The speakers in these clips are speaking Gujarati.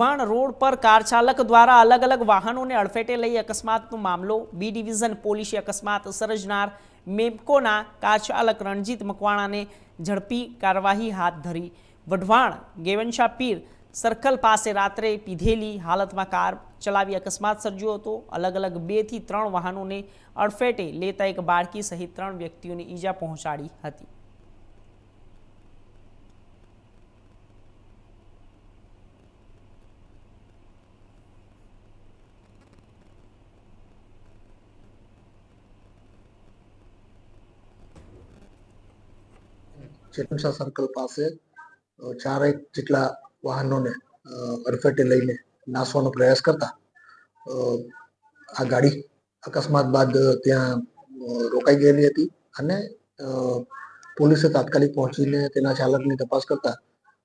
વઢવાણ રોડ પર કાર ચાલક દ્વારા અલગ અલગ વાહનોને અડફેટે લઈ અકસ્માતનો મામલો. બી ડિવિઝન પોલીસે અકસ્માત સર્જનાર મેમકોના કાર ચાલક રણજીત મકવાણાને ઝડપી કાર્યવાહી હાથ ધરી. વઢવાણ ગેવનશા પીર સર્કલ પાસે રાત્રે પીધેલી હાલતમાં કાર ચલાવી અકસ્માત સર્જ્યો હતો. અલગ અલગ બેથી ત્રણ વાહનોને અડફેટે લેતા એક બાળકી સહિત ત્રણ વ્યક્તિઓને ઈજા પહોંચાડી હતી. ચેતનશા સર્કલ પાસે ચારેક જેટલા વાહનોને અડફેટે લઈને નાસવાનો પ્રયાસ કરતા આ ગાડી અકસ્માત બાદ ત્યાં રોકાઈ ગયેલી હતી અને પોલીસે તાત્કાલિક પહોંચીને તેના ચાલકની તપાસ કરતા,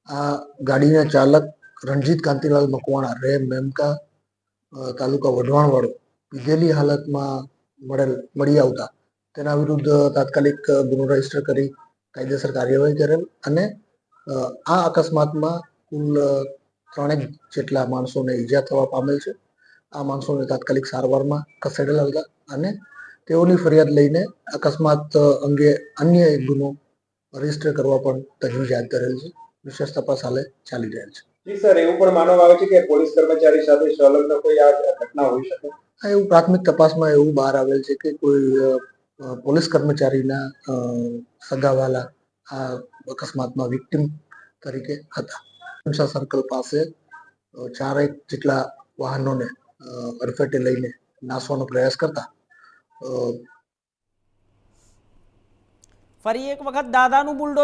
આ ગાડીના ચાલક રણજીત કાંતિલાલ મકવાણા, રે મેમકા તાલુકા વઢવાણવાળો પીધેલી હાલતમાં મળેલ, મળી આવતા, તેના વિરુદ્ધ તાત્કાલિક ગુનો રજિસ્ટર કરી કાયદેસર કાર્યવાહી કરેલ અને આ અકસ્માતમાં કુલ ત્રણેક જેટલા માણસોને ઈજા થવા પામેલ છે. આ માણસોને તાત્કાલિક સારવારમાં ખસેડેલા હતા અને તેઓની ફરિયાદ લઈને અકસ્માત અંગે અન્ય એક ગુનો રજિસ્ટર કરવા પણ તજવીજ હાથ ધરેલ છે. વિશેષ તપાસ હાલે ચાલી રહેલ છે. જી સર એવું પણ માનવામાં આવે છે કે પોલીસ કર્મચારી સાથે સંલગ્ન કોઈ આ ઘટના હોઈ શકે? આ એવું પ્રાથમિક તપાસમાં એવું બહાર આવેલ છે કે કોઈ પોલીસ કર્મચારીના સગાવાલા આ અકસ્માતમાં વિક્ટિમ તરીકે હતા. શંશા સર્કલ પાસે ચારેક જેટલા વાહનોને અડફેટે લઈને નાસવાનો પ્રયાસ કરતા ફરી એક વખત દાદાનું બુલડોઝર